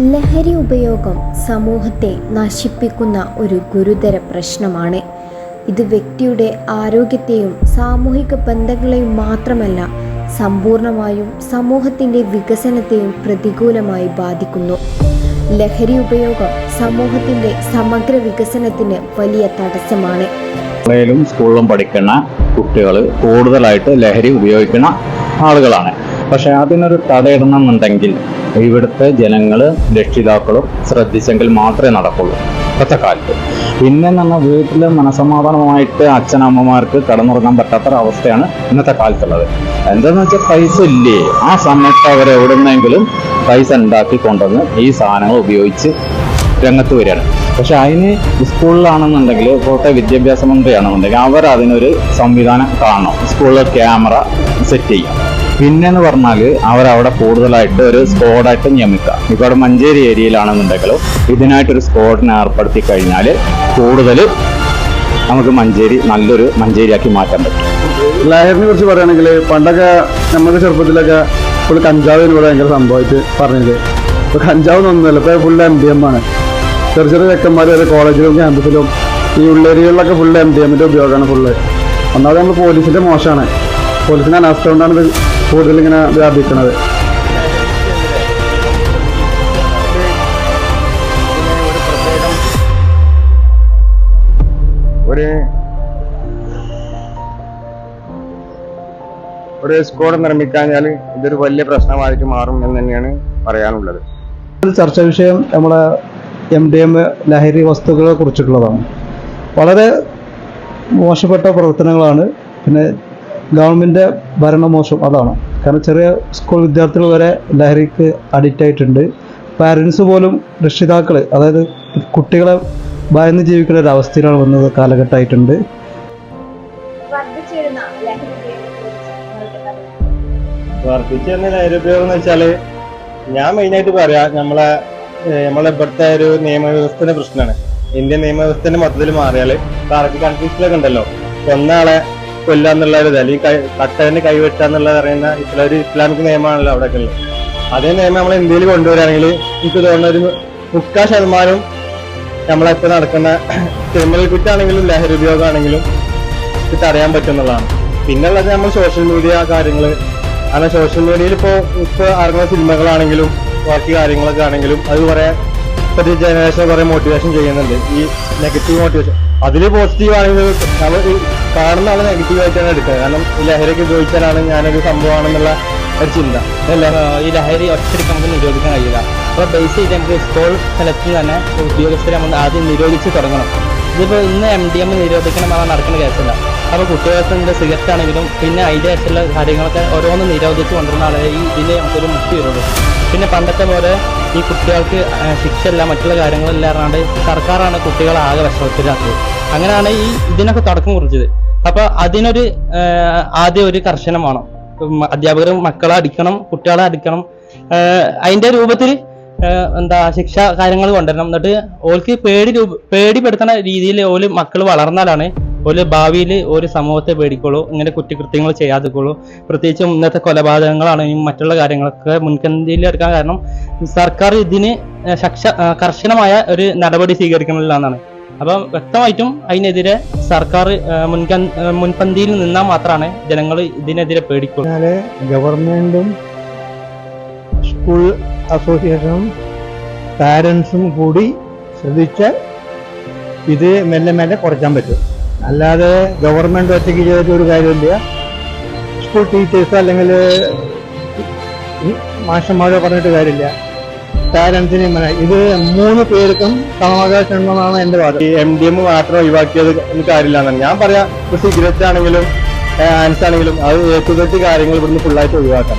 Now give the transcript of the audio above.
ലഹരി ഉപയോഗം സമൂഹത്തെ നശിപ്പിക്കുന്ന ഒരു ഗുരുതര പ്രശ്നമാണ്. ഇത് വ്യക്തിയുടെ ആരോഗ്യത്തെയും സാമൂഹിക ബന്ധങ്ങളെയും മാത്രമല്ല സമ്പൂർണമായും സമൂഹത്തിന്റെ വികസനത്തെയും പ്രതികൂലമായി ബാധിക്കുന്നു. ലഹരി ഉപയോഗം സമൂഹത്തിന്റെ സമഗ്ര വികസനത്തിന് വലിയ തടസ്സമാണ്. സ്കൂളിലും പഠിക്കുന്ന കുട്ടികൾ കൂടുതലായിട്ട് ലഹരി ഉപയോഗിക്കുന്ന ആളുകളാണ്. പക്ഷേ അതിനൊരു തടയിടണം എന്നുണ്ടെങ്കിൽ ഇവിടുത്തെ ജനങ്ങൾ രക്ഷിതാക്കളും ശ്രദ്ധിച്ചെങ്കിൽ മാത്രമേ നടക്കുള്ളൂ. ഇപ്പോഴത്തെ കാലത്ത്. പിന്നെ നമ്മൾ വീട്ടിൽ മനസമാധാനമായിട്ട് അച്ഛനമ്മമാർക്ക് കടന്നുറങ്ങാൻ പറ്റാത്ത അവസ്ഥയാണ് ഇന്നത്തെ കാലത്തുള്ളത്. എന്താണെന്ന് വെച്ചാൽ പൈസ ഇല്ലേ? ആ സമയത്ത് അവർ എവിടുന്നെങ്കിലും പൈസ ഉണ്ടാക്കി കൊണ്ടുവന്ന് ഈ സാധനങ്ങൾ ഉപയോഗിച്ച് രംഗത്ത് വരികയാണ്. പക്ഷെ അതിന് സ്കൂളിലാണെന്നുണ്ടെങ്കിൽ ഇപ്പോഴത്തെ വിദ്യാഭ്യാസ മന്ത്രിയാണെന്നുണ്ടെങ്കിൽ അവർ അതിനൊരു സംവിധാനം കാണണം. സ്കൂളിൽ ക്യാമറ സെറ്റ് ചെയ്യും പിന്നെന്ന് പറഞ്ഞാൽ അവരവിടെ കൂടുതലായിട്ട് ഒരു സ്ക്വാഡായിട്ട് നിയമിക്കുക. ഇപ്പോൾ അവിടെ മഞ്ചേരി ഏരിയയിലാണെന്നുണ്ടെങ്കിലും ഇതിനായിട്ടൊരു സ്ക്വാഡിനെ ഏർപ്പെടുത്തി കഴിഞ്ഞാൽ കൂടുതൽ നമുക്ക് മഞ്ചേരി നല്ലൊരു മഞ്ചേരിയാക്കി മാറ്റാൻ പറ്റും. ലഹരിനെ കുറിച്ച് പറയുകയാണെങ്കിൽ പണ്ടൊക്കെ നമ്മുടെ ചെറുപ്പത്തിലൊക്കെ ഫുൾ കഞ്ചാവിന് ഇവിടെ ഭയങ്കര സംഭവമായിട്ട് പറഞ്ഞത് ഇപ്പോൾ കഞ്ചാവ് ഒന്നുമല്ല ഇപ്പോൾ ഫുൾ എം ഡി എം ആണ്. ചെറിയ ചെറിയ ചെക്കന്മാർ വരെ കോളേജിലും ക്യാമ്പസിലും ഈ ഉള്ളേരികളിലൊക്കെ ഫുൾ എം ഡി എമ്മിന്റെ ഉപയോഗമാണ് ഫുള്ള് ഒന്നാമത് നമ്മൾ പോലീസിന്റെ മോശമാണ്. പോലീസിന്റെ അനാസ്ഥ കൊണ്ടാണ് ഇത് കൂടുതൽ ഇങ്ങനെ വ്യാപിക്കുന്നത് ഒരു ഒരു സ്ക്വാഡ് നിർമ്മിക്കാഞ്ഞാൽ ഇതൊരു വലിയ പ്രശ്നമായിട്ട് മാറും എന്ന് തന്നെയാണ് പറയാനുള്ളത്. ചർച്ചാ വിഷയം നമ്മളെ എം ഡി എം ലഹരി വസ്തുക്കളെ കുറിച്ചിട്ടുള്ളതാണ്. വളരെ മോശപ്പെട്ട പ്രവർത്തനങ്ങളാണ്. പിന്നെ ഗവൺമെന്റ് ഭരണമോശം അതാണ്. കാരണം ചെറിയ സ്കൂൾ വിദ്യാർത്ഥികൾ വരെ ലഹരിക്ക് അഡിക്റ്റ് ആയിട്ടുണ്ട്. പാരൻസ് പോലും രക്ഷിതാക്കൾ അതായത് കുട്ടികളെ ഭയന്ന് ജീവിക്കുന്ന ഒരു അവസ്ഥയിലാണ് വന്നത് കാലഘട്ടമായിട്ടുണ്ട്. വർദ്ധിച്ചു ലഹരി ലഹരിപയോഗം എന്ന് വെച്ചാൽ ഞാൻ മെയിനായിട്ട് പറയാം നമ്മളെ നമ്മളെ ഇവിടുത്തെ ഒരു നിയമവ്യവസ്ഥയുടെ പ്രശ്നമാണ്. ഇന്ത്യൻ നിയമവ്യവസ്ഥന്റെ മൊത്തത്തിൽ മാറിയാൽ കൺട്രീസിലൊക്കെ ഉണ്ടല്ലോ. ഒന്നാളെ കൊല്ലാന്നുള്ള ഒരു ഇതല്ല ഈ കട്ടതിന് കൈവെട്ടുക എന്നുള്ളത് പറയുന്ന ഇത്ര ഒരു ഇസ്ലാമിക് നിയമമാണല്ലോ അവിടെ ഉള്ളത്. അതേ നിയമം നമ്മൾ ഇന്ത്യയിൽ കൊണ്ടുവരികയാണെങ്കിൽ എനിക്ക് തോന്നുന്ന ഒരു മുക്കാൽ ശതമാനം നമ്മളിപ്പോ നടക്കുന്ന ക്രിമിനൽ കുറ്റാണെങ്കിലും ലഹരി ഉപയോഗമാണെങ്കിലും ഇത് തടയാൻ പറ്റുന്നതാണ് പിന്നുള്ളത് നമ്മൾ സോഷ്യൽ മീഡിയ കാര്യങ്ങൾ. കാരണം സോഷ്യൽ മീഡിയയിൽ ഇപ്പോൾ ഇപ്പോൾ ഇറങ്ങുന്ന സിനിമകളാണെങ്കിലും ബാക്കി കാര്യങ്ങളൊക്കെ ആണെങ്കിലും അത് കുറെ ഇപ്പോഴത്തെ ജനറേഷൻ കുറെ മോട്ടിവേഷൻ ചെയ്യുന്നുണ്ട്. ഈ നെഗറ്റീവ് മോട്ടിവേഷൻ അതിൽ പോസിറ്റീവ് ആണെങ്കിൽ നമ്മൾ കാണുന്ന ആളെ നെഗറ്റീവ് ആയിട്ടാണ് എടുക്കുന്നത്. കാരണം ഈ ലഹരിയൊക്കെ ഉപയോഗിച്ചാലാണ് ഞാനൊരു സംഭവമാണെന്നുള്ള ഒരു ചിന്ത. ഈ ലഹരി ഒറ്റയ്ക്ക് നമുക്ക് നിരോധിക്കാൻ കഴിയില്ല. അപ്പോൾ ബേസ് ചെയ്ത് നമുക്ക് സ്കൂൾ തലത്തിൽ തന്നെ ഉദ്യോഗസ്ഥരെ നമ്മൾ ആദ്യം നിരോധിച്ച് തുടങ്ങണം. ഇതിപ്പോൾ ഇന്ന് എം ഡി എം നിരോധിക്കണം പറഞ്ഞാൽ നടക്കുന്ന കേസല്ല അപ്പോൾ കുട്ടികൾക്കുണ്ട് സിഗരറ്റ് ആണെങ്കിലും പിന്നെ അതിന്റെ ആയിട്ടുള്ള കാര്യങ്ങളൊക്കെ ഓരോന്ന് നിരോധിച്ച് കൊണ്ടുവരുന്ന ഈ ഇതിൽ നമുക്കൊരു മുക്തി വരുള്ളൂ പിന്നെ പണ്ടത്തെ പോലെ ഈ കുട്ടികൾക്ക് ശിക്ഷയല്ല മറ്റുള്ള കാര്യങ്ങളില്ലാറാണ്ട് സർക്കാരാണ് കുട്ടികളെ ആകെ വിഷമത്തിലാക്കുന്നത് അങ്ങനെയാണ് ഈ ഇതിനൊക്കെ തുടക്കം കുറിച്ചത്. അപ്പൊ അതിനൊരു ആദ്യം ഒരു കർശനം വേണം. അധ്യാപകർ മക്കളെ അടിക്കണം കുട്ടികളെ അടിക്കണം. അതിന്റെ രൂപത്തിൽ എന്താ ശിക്ഷ കാര്യങ്ങൾ കൊണ്ടുവരണം. എന്നിട്ട് ഓൾക്ക് പേടി രൂപ പേടിപ്പെടുത്തുന്ന രീതിയിൽ ഓൽ മക്കൾ വളർന്നാലാണ് ഓൽ ഭാവിയിൽ ഒരു സമൂഹത്തെ പേടിക്കുള്ളൂ ഇങ്ങനെ കുറ്റകൃത്യങ്ങൾ ചെയ്യാതിരിക്കുള്ളൂ. പ്രത്യേകിച്ചും ഇന്നത്തെ കൊലപാതകങ്ങളാണെങ്കിലും മറ്റുള്ള കാര്യങ്ങളൊക്കെ മുൻകന്തിയിൽ എടുക്കാൻ കാരണം സർക്കാർ ഇതിന് ശക്ഷ കർശനമായ ഒരു നടപടി സ്വീകരിക്കണില്ല എന്നാണ്. അപ്പം വ്യക്തമായിട്ടും അതിനെതിരെ സർക്കാർ മുൻക മുൻകൻ മുൻപന്തിയിൽ നിന്നാൽ മാത്രമാണ് ജനങ്ങൾ ഇതിനെതിരെ പേടിക്കുന്നത് ഗവൺമെന്റും സ്കൂൾ അസോസിയേഷനും പാരൻസും കൂടി ശ്രദ്ധിച്ചാൽ ഇത് മെല്ലെ മെല്ലെ കുറയ്ക്കാൻ പറ്റും. അല്ലാതെ ഗവൺമെന്റ് ഒറ്റയ്ക്ക് ചെയ്തിട്ട് ഒരു കാര്യമില്ല സ്കൂൾ ടീച്ചേഴ്സ് അല്ലെങ്കിൽ മാഷന്മാരോ പറഞ്ഞിട്ട് കാര്യമില്ല. പാരൻസിനെ ഇത് മൂന്ന് പേർക്കും സമവകാശം ഉണ്ടെന്നാണ് എന്റെ വാദം. ഈ എം ഡി എം മാത്രം ഒഴിവാക്കിയത് കാര്യമില്ലാന്ന് ഞാൻ പറയാം സിഗരറ്റ് ആണെങ്കിലും ആൻസ് ആണെങ്കിലും അത് ഏറ്റുകെട്ട് കാര്യങ്ങൾ ഇവിടുന്ന് ഫുള്ളായിട്ട് ഒഴിവാക്കാം.